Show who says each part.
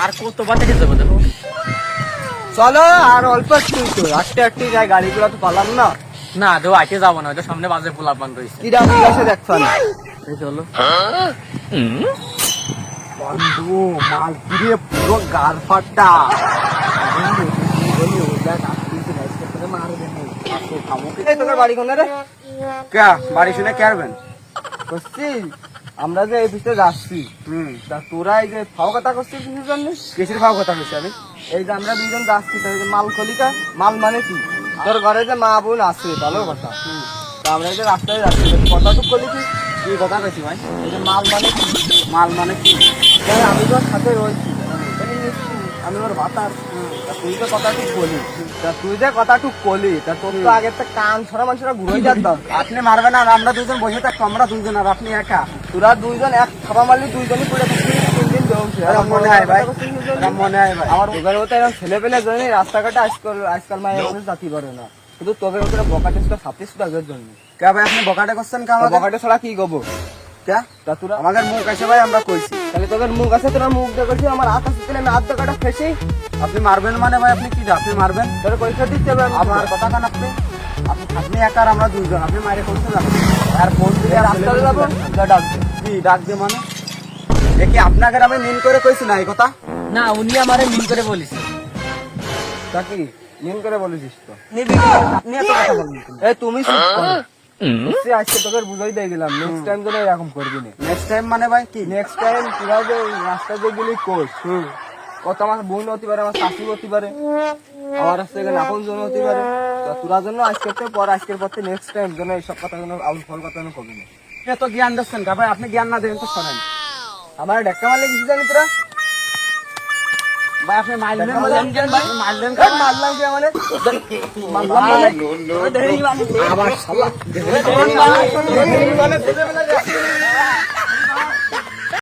Speaker 1: আর কত বাতে যাব দেখো।
Speaker 2: চলো আর অল্প একটু তো আটটে আটটে যায় গাড়িগুলো তো পালাম না।
Speaker 1: না তো আইতে যাব না ওইটা সামনে বাজে পোলা পান রয়েছে।
Speaker 2: কি ডাকি গেছে দেখছ না?
Speaker 1: এই চলো।
Speaker 2: বন্ধু মাল কিরে পুরো গাল ফাটা বাড়ি কোনে রে?
Speaker 3: কে? বাড়ি শুনে কে আসবেন
Speaker 2: করছি আমরা যে এই ভিতরে যাচ্ছি
Speaker 3: হুম।
Speaker 2: তা তোরা এই যে ফাও কথা করছিস কিসের জন্য?
Speaker 3: কিসের ভাব কথা হয়েছে আমি?
Speaker 2: এই যে আমরা দুজন যাচ্ছি তো এই যে মাল কলিকা মাল মানে কি? তোর ঘরে যে মা বোন আছে ভালো কথা। তা আমরা এই যে রাস্তায় যাচ্ছি কথা তো করলি কি
Speaker 3: কি কথা কইছি ভাই?
Speaker 2: এই যে মাল মানে কি?
Speaker 3: মাল মানে কি?
Speaker 2: তাই আমি তোর সাথে রয়েছি। আমি ওর বাতার তা তুই যে কথাটুক বলি তা তুই যে কথাটুক বলি তা তোর তো আগে একটা কান ছড়া মানুষরা ঘুরে যেতাম
Speaker 3: আপনি মারবেন আর আমরা দুজন বসে থাকব আমরা দুজন আর আপনি একা।
Speaker 2: তোরা দুইজন এক খাবা মারলি দুইজনই পড়ে থাকছিস তিন দিন জমছে
Speaker 3: এরম মনে হয় ভাই মনে হয় ভাই।
Speaker 2: আমার তোদের মতো এরকম ছেলে পেলে জন্য রাস্তাঘাটে আজকাল আজকাল মায়ের মানুষ জাতি করে না। শুধু তোদের মতো বকা টেস্টটা ছাপিস তাদের জন্য।
Speaker 3: কে ভাই আপনি বকাটে করছেন কে
Speaker 2: বকাটে ছাড়া কি গবো
Speaker 3: কে?
Speaker 2: তা তোরা
Speaker 3: আমাদের মুখ আছে ভাই আমরা কইছি।
Speaker 2: তাহলে তোদের মুখ আছে তোরা মুখ দেখেছি আমার হাত আছে তাহলে আমি হাত দেখাটা ফেসি।
Speaker 3: আপনি মারবেন মানে ভাই আপনি কি আপনি মারবেন?
Speaker 2: দিতে হবে
Speaker 3: আমার কথা কান আপনি? আপনি আপনি একা আর আমরা দুইজন আপনি মারে করছেন আপনি
Speaker 2: আর ফোন দিয়ে রাস্তাতে যাব ডাকবে
Speaker 3: কি ডাক মানে? এ কি আপনাকে আমি মিন করে কইছি না এই কথা?
Speaker 1: না উনি আমারে মিন করে বলিছে।
Speaker 2: তা কি নিন করে বলেছিস তো?
Speaker 3: আপনি এত কথা বলবেন
Speaker 2: এই তুমি চুপ করো। সে আজকে তোকে বুঝাই দিয়ে গেলাম নেক্সট টাইম যেন এরকম করবি না।
Speaker 3: নেক্সট টাইম মানে ভাই কি?
Speaker 2: নেক্সট টাইম তোরা যে রাস্তা দিয়ে গেলি কোচ কত আমার বোন হতে পারে আমার শাশু হতে পারে। আমার রাস্তা এখানে আপন জন হতে পারে। তোরা জন্য আজকের থেকে পর আজকের পর থেকে নেক্সট টাইম যেন এইসব কথা যেন আউল ফল কথা যেন করবি না
Speaker 3: এত জ্ঞান দিচ্ছেন কা ভাই আপনি জ্ঞান না দেন তো শোনেন।
Speaker 2: আমার ডাক্কা মারলে কিছু জানি তোরা?
Speaker 3: ভাই আপনি
Speaker 2: কেন? ভাই?
Speaker 3: মাইলেন
Speaker 2: এই মারলাম কি মানে? মারলাম মানে?
Speaker 3: আবার শালা।
Speaker 2: মানে